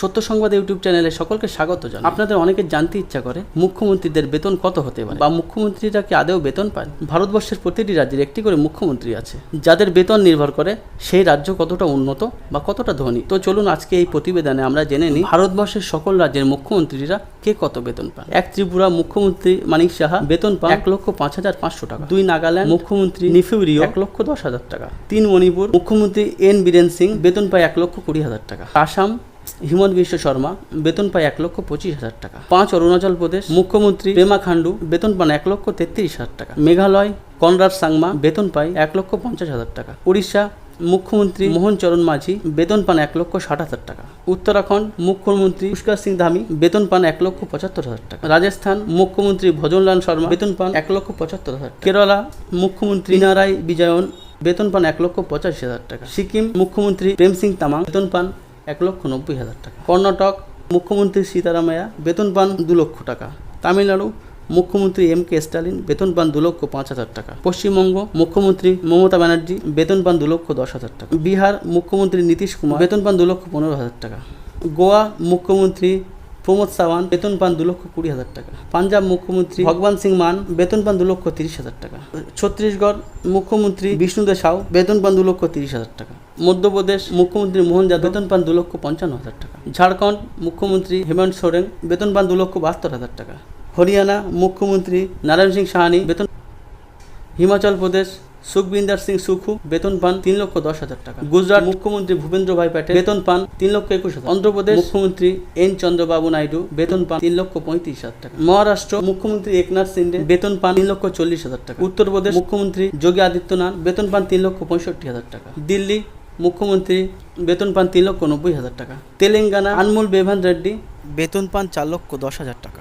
সত্য সংবাদ ইউটিউব চ্যানেলে সকলকে স্বাগত জানাই। আপনাদের অনেকে জানতে ইচ্ছা করে, মুখ্যমন্ত্রীদের বেতন কত হতে পারে? বা মুখ্যমন্ত্রীরা কি আদেও বেতন পান? ভারতবর্ষের প্রতিটি রাজ্যের একটি করে মুখ্যমন্ত্রী আছে। যাদের বেতন নির্ভর করে সেই রাজ্য কতটা উন্নত বা কতটা ধনী। তো চলুন আজকে এই প্রতিবেদনে আমরা জেনে নিই, ভারতবর্ষের সকল রাজ্যের মুখ্যমন্ত্রীরা কে কত বেতন পান? এক ত্রিপুরা মুখ্যমন্ত্রী মানিক সাহা বেতন পান এক লক্ষ পাঁচ হাজার পাঁচশো টাকা। দুই নাগাল্যান্ড মুখ্যমন্ত্রী নিফিউরিও এক লক্ষ দশ হাজার টাকা। তিন মণিপুর মুখ্যমন্ত্রী এন বীরেন সিং বেতন পায় এক লক্ষ কুড়ি হাজার টাকা। আসাম হিমন্ত বিশ্ব শর্মা, বেতন পায় এক লক্ষ পঁচিশ হাজার টাকা। পাঁচ অরুণাচল প্রদেশ, মুখ্যমন্ত্রী পেমা খান্ডু বেতন পান এক লক্ষ তেত্রিশ হাজার টাকা। মেঘালয়, কনরাড সাংমা, বেতন পায় এক লক্ষ পঞ্চাশ হাজার টাকা। উড়িষ্যা, মুখ্যমন্ত্রী মোহন চরণ মাঝি, বেতন পান এক লক্ষ ষাট হাজার টাকা। উত্তরাখণ্ড, মুখ্যমন্ত্রী পুষ্কর সিং ধামি, বেতন পান এক লক্ষ পঁচাত্তর হাজার টাকা। রাজস্থান, মুখ্যমন্ত্রী ভজনলাল শর্মা, বেতন পান এক লক্ষ পঁচাত্তর হাজার কেরালা, মুখ্যমন্ত্রী নারায় বিজয়ন, বেতন পান এক লক্ষ পঁচাশি হাজার টাকা। সিকিম, মুখ্যমন্ত্রী প্রেম সিং তামাং, বেতন পান এক লক্ষ নব্বই হাজার টাকা। কর্ণাটক মুখ্যমন্ত্রী সীতারামায়া বেতন পান দু লক্ষ টাকা। তামিলনাড়ু মুখ্যমন্ত্রী এম কে স্টালিন বেতন পান দু লক্ষ পাঁচ হাজার টাকা। পশ্চিমবঙ্গ মুখ্যমন্ত্রী মমতা ব্যানার্জি, বেতন পান দু লক্ষ দশ হাজার টাকা। বিহার মুখ্যমন্ত্রী নীতিশ কুমার, বেতন পান দু লক্ষ পনেরো হাজার টাকা। গোয়া মুখ্যমন্ত্রী প্রমোদ সাওয়ান বেতন পান দু লক্ষ কুড়ি হাজার টাকা। পাঞ্জাব মুখ্যমন্ত্রী ভগবান সিং মান, বেতন পান দু লক্ষ তিরিশ হাজার টাকা। ছত্তিশগড় মুখ্যমন্ত্রী বিষ্ণুদেব সাউ, বেতন পান দু লক্ষ তিরিশ হাজার টাকা। মধ্যপ্রদেশ মুখ্যমন্ত্রী মোহন যাদব। বেতন পান দু লক্ষ পঞ্চান্ন হাজার টাকা। ঝাড়খণ্ড মুখ্যমন্ত্রী হেমন্ত সোরেন, বেতন পান দু লক্ষ বাহাত্তর হাজার টাকা। হরিয়ানা মুখ্যমন্ত্রী নারায়ণ সিং সাহানি, বেতন হিমাচল প্রদেশ সুখবিন্দার সিং সুখু, বেতন পান তিন লক্ষ দশ হাজার টাকা। গুজরাট মুখ্যমন্ত্রী ভূপেন্দ্র ভাই প্যাটেল, বেতন পান তিন লক্ষ একুশ হাজার। অন্ধ্রপ্রদেশ মুখ্যমন্ত্রী এন চন্দ্রবাবু নাইডু, বেতন পান তিন লক্ষ পঁয়ত্রিশ হাজার টাকা। মহারাষ্ট্র মুখ্যমন্ত্রী একনাথ সিন্ডে, বেতন পান তিন লক্ষ চল্লিশ হাজার টাকা। উত্তরপ্রদেশ মুখ্যমন্ত্রী যোগী আদিত্যনাথ, বেতন পান তিন লক্ষ পঁয়ষট্টি হাজার টাকা। দিল্লি মুখ্যমন্ত্রী, বেতন পান তিন লক্ষ নব্বই হাজার টাকা। তেলেঙ্গানা, আনমোল, বেভান রেড্ডি, বেতন পান চার লক্ষ দশ হাজার টাকা।